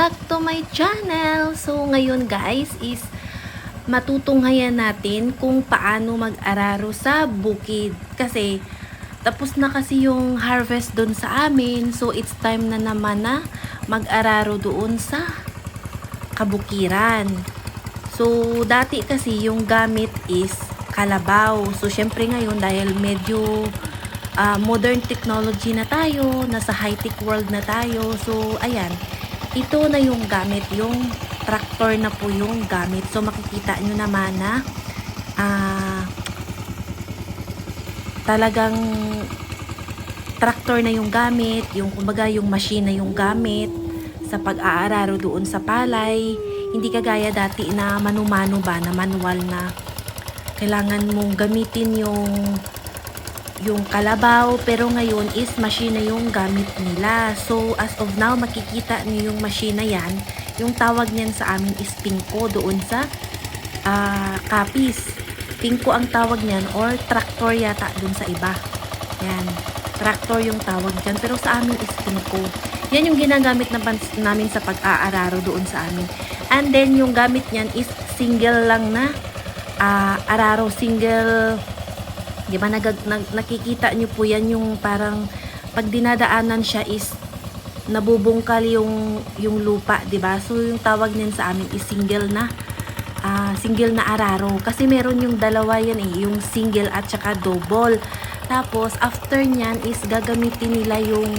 back to my channel! So, ngayon guys is matutunghayan natin kung paano mag-araro sa bukid. Kasi, tapos na kasi yung harvest doon sa amin. So, it's time na naman na mag-araro doon sa kabukiran. So, dati kasi yung gamit is kalabaw. So, syempre ngayon dahil medyo ah, modern technology na tayo, nasa high-tech world na tayo. So, ayan, ito na yung gamit, yung tractor na po yung gamit. So, makikita nyo naman na ah, talagang tractor na yung gamit, yung kumbaga yung machine na yung gamit sa pag-aararo doon sa palay. Hindi kagaya dati na mano-mano ba, na manual na kailangan mong gamitin yung yung kalabaw pero ngayon is machine yung gamit nila. So as of now makikita niyo yung machine yan. Yung tawag niyan sa amin is pingko doon sa ah, kapis. Pingko ang tawag niyan or tractor yata doon sa iba. Yan. Tractor yung tawag dyan. Pero sa amin is pingko. Yan yung ginagamit na namin sa pag-aararo doon sa amin. And then yung gamit niyan is single lang na ah, araro. Single Di ba nag, nag- nakikita niyo po yan yung parang pag dinadaanan siya is nabubungkal yung yung lupa, 'di ba? So yung tawag niyan sa amin is single na ah, single na araro kasi meron yung dalawa yan eh, yung single at saka double. Tapos after niyan is gagamitin nila yung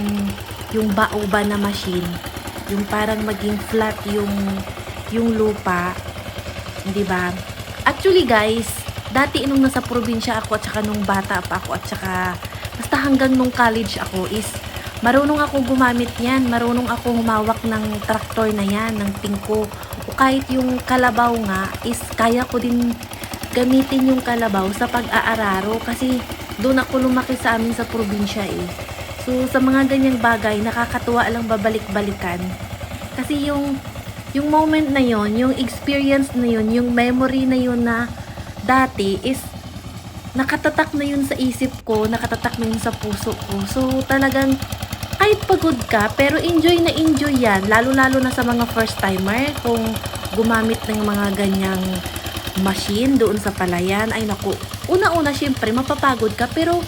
yung baoba na machine. Yung parang maging flat yung yung lupa, 'di ba? Actually guys, dati nung nasa probinsya ako at saka nung bata pa ako at saka basta hanggang nung college ako is marunong ako gumamit yan. Marunong ako humawak ng traktor na yan, ng pingko. O kahit yung kalabaw nga is kaya ko din gamitin yung kalabaw sa pag-aararo kasi doon ako lumaki sa amin sa probinsya eh. So sa mga ganyang bagay, nakakatuwa lang babalik-balikan. Kasi yung yung moment na yon, yung experience na yon, yung memory na yon na dati is nakatatak na yun sa isip ko, nakatatak na yun sa puso ko. So talagang kahit pagod ka, pero enjoy na enjoy yan. Lalo-lalo na sa mga first timer, kung gumamit ng mga ganyang machine doon sa palayan, ay naku, una-una syempre mapapagod ka, pero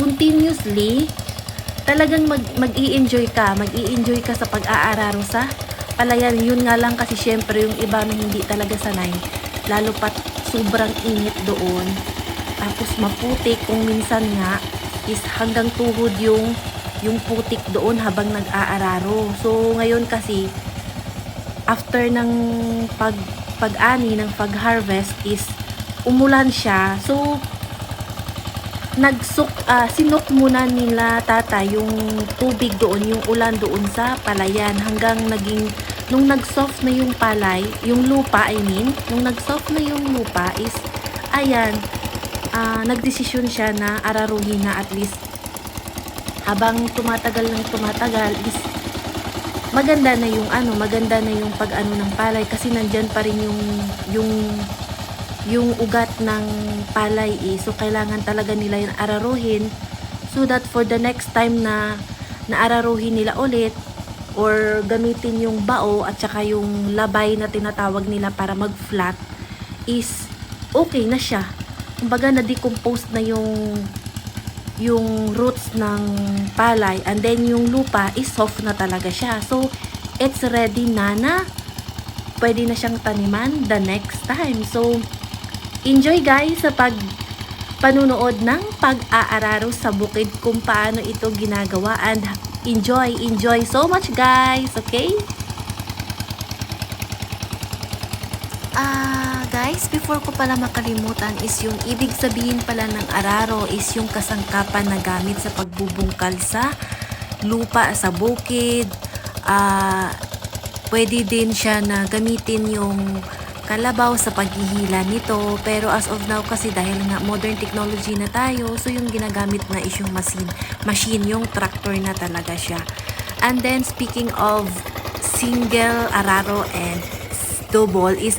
continuously, talagang mag, mag-i-enjoy ka, mag-i-enjoy ka sa pag-aararo sa palayan. Yun nga lang kasi syempre yung iba na hindi talaga sanay, lalo pat sobrang init doon. Tapos maputik kung minsan nga is hanggang tuhod yung yung putik doon habang nag-aararo. So ngayon kasi after ng pag pag-ani ng pag-harvest is umulan siya. So nagsuk ah, sinok muna nila tata yung tubig doon, yung ulan doon sa palayan hanggang naging nung nag-soft na yung palay, yung lupa I mean, nung nag-soft na yung lupa is ayan, ah, nagdesisyon siya na araruhin na at least habang tumatagal ng tumatagal is maganda na yung ano, maganda na yung pag-ano ng palay kasi nandyan pa rin yung yung yung ugat ng palay eh. So kailangan talaga nila yung araruhin so that for the next time na naararuhin nila ulit or gamitin yung bao at saka yung labay na tinatawag nila para mag-flat is okay na siya. Kumbaga na-decompose na yung yung roots ng palay and then yung lupa is soft na talaga siya. So, it's ready na na pwede na siyang taniman the next time. So, enjoy guys sa pag panunood ng pag-aararo sa bukid kung paano ito ginagawa and enjoy, enjoy so much guys, okay? Ah, guys, before ko pala makalimutan is yung ibig sabihin pala ng araro is yung kasangkapan na gamit sa pagbubungkal sa lupa sa bukid. Ah, pwede din siya na gamitin yung kalabaw sa paghihila nito. Pero as of now kasi dahil nga modern technology na tayo, so yung ginagamit na is yung machine, machine yung tractor na talaga siya. And then speaking of single, araro, and double is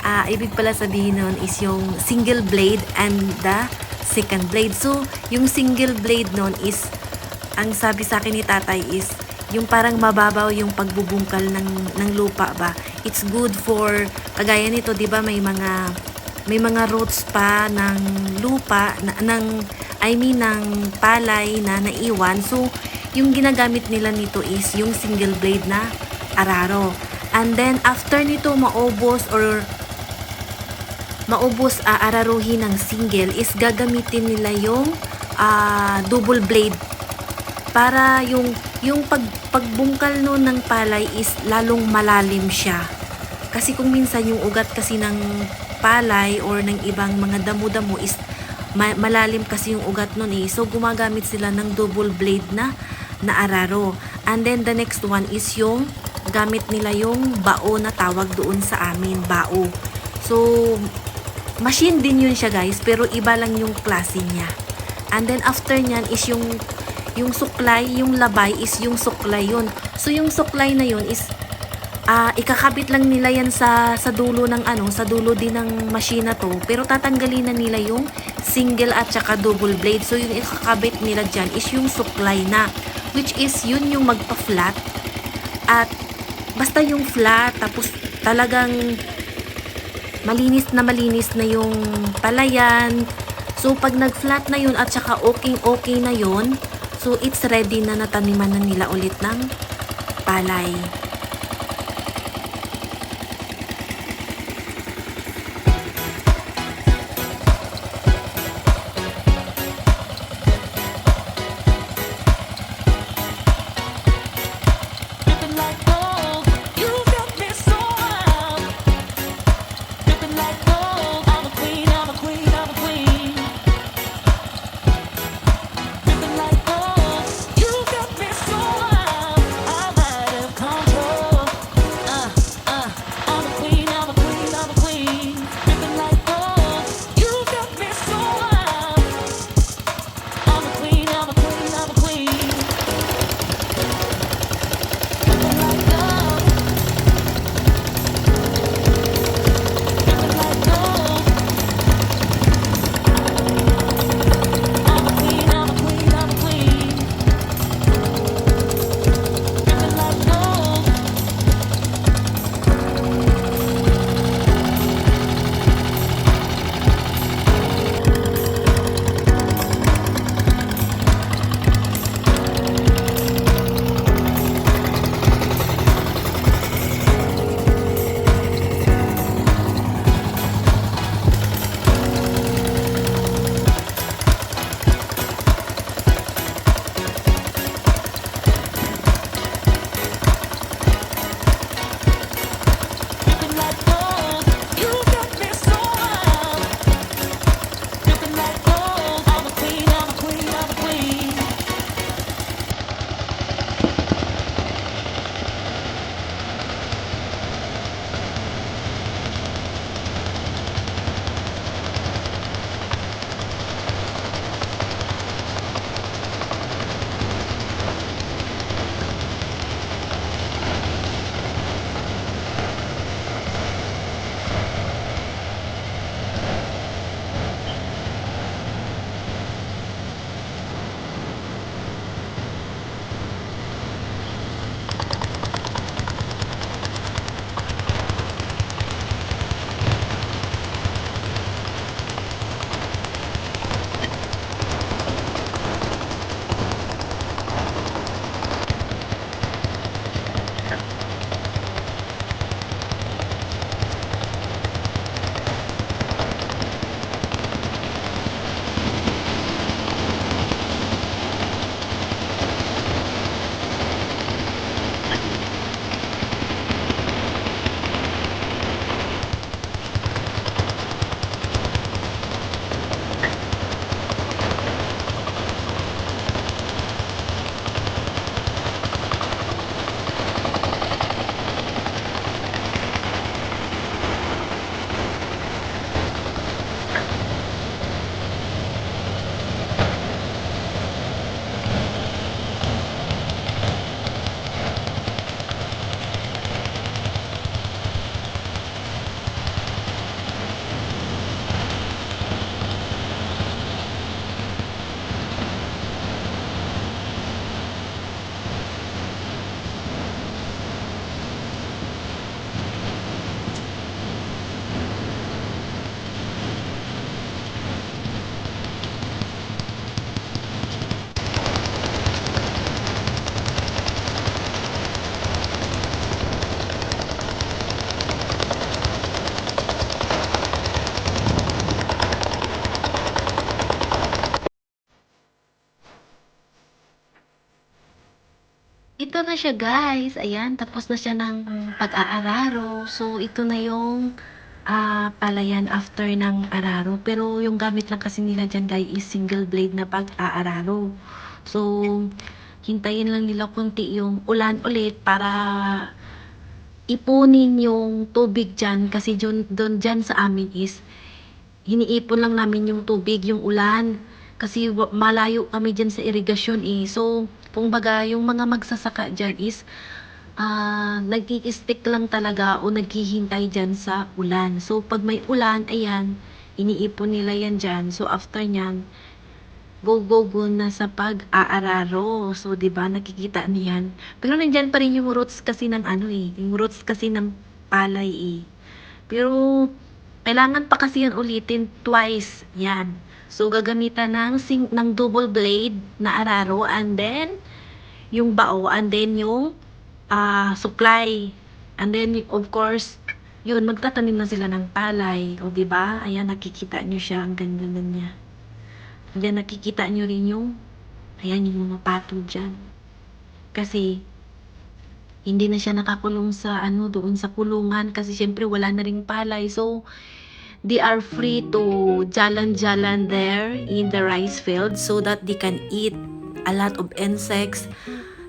ah ibig pala sabihin nun is yung single blade and the second blade. So, yung single blade nun is ang sabi sa akin ni tatay is, yung parang mababaw yung pagbubungkal ng, ng lupa ba. It's good for, kagaya nito, di ba may mga, may mga roots pa ng lupa, na, ng, I mean, ng palay na naiwan. So, yung ginagamit nila nito is yung single blade na araro. And then, after nito maubos or maubos aararuhin ng single is gagamitin nila yung ah, double blade para yung yung pag, pagbungkal no ng palay is lalong malalim siya. Kasi kung minsan yung ugat kasi ng palay or ng ibang mga damo-damo is ma- malalim kasi yung ugat nun eh. So gumagamit sila ng double blade na na araro. And then the next one is yung gamit nila yung bao na tawag doon sa amin, bao. So machine din yun siya guys, pero iba lang yung klase niya. And then after nyan is yung yung suklay, yung labay is yung suklay yun. So yung suklay na yun is ah ikakabit lang nila yan sa sa dulo ng ano, sa dulo din ng machine na to. Pero tatanggalin na nila yung single at saka double blade. So yung ikakabit nila dyan is yung suklay na. Which is yun yung magpa-flat. At basta yung flat tapos talagang malinis na malinis na yung palayan. So, pag nag-flat na yun at saka okay-okay na yun, so it's ready na nataniman na nila ulit ng palay. Ito na siya guys. Ayan, tapos na siya ng pag-aararo. So, ito na yung ah, palayan after ng araro. Pero yung gamit lang kasi nila dyan guys is single blade na pag-aararo. So, hintayin lang nila kunti yung ulan ulit para ipunin yung tubig dyan. Kasi dyan, dyan, dyan sa amin is hiniipon lang namin yung tubig, yung ulan. Kasi malayo kami dyan sa irigasyon eh. So, kung baga, yung mga magsasaka dyan is ah nag-stick lang talaga o naghihintay dyan sa ulan. So, pag may ulan, ayan, iniipon nila yan dyan. So, after nyan, go, go, go na sa pag-aararo. So, di ba nakikita niyan. Pero nandyan pa rin yung roots kasi ng ano eh. Yung roots kasi ng palay eh. Pero, kailangan pa kasi yan ulitin twice. Yan. So, gagamitan ng, sing, ng double blade na araro and then, yung bao and then yung ah supply. And then, of course, yun, magtatanim na sila ng palay. O, ba? Ayan, nakikita nyo siya. Ang ganda na niya. Then, nakikita nyo rin yung, ayan, yung mga patong dyan. Kasi, hindi na siya nakakulong sa, ano, doon sa kulungan. Kasi, syempre, wala na ring palay. So, they are free to jalan-jalan there in the rice field so that they can eat a lot of insects,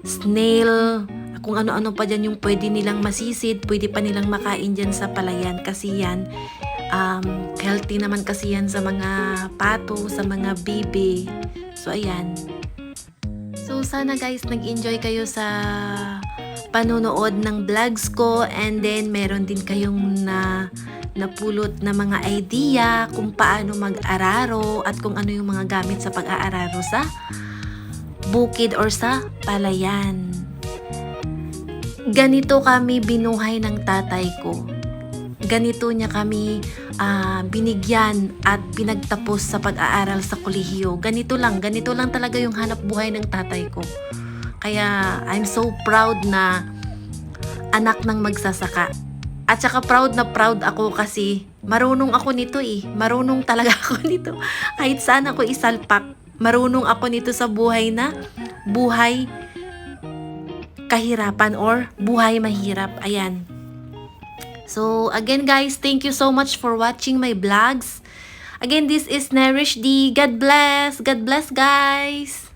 snail, kung ano-ano pa dyan yung pwede nilang masisid, pwede pa nilang makain dyan sa palayan kasi yan, um, healthy naman kasi yan sa mga pato, sa mga bibi. So, ayan. So, sana guys, nag-enjoy kayo sa panonood ng vlogs ko and then meron din kayong na napulot na mga idea kung paano mag-araro at kung ano yung mga gamit sa pag-aararo sa bukid or sa palayan. Ganito kami binuhay ng tatay ko. Ganito niya kami ah, binigyan at pinagtapos sa pag-aaral sa kolehiyo. Ganito lang, ganito lang talaga yung hanap buhay ng tatay ko. Kaya I'm so proud na anak ng magsasaka. At saka proud na proud ako kasi marunong ako nito eh. Marunong talaga ako nito. Kahit saan ako isalpak, marunong ako nito sa buhay na buhay kahirapan or buhay mahirap. Ayan. So, again guys, thank you so much for watching my vlogs. Again, this is Nourish D. God bless. God bless guys.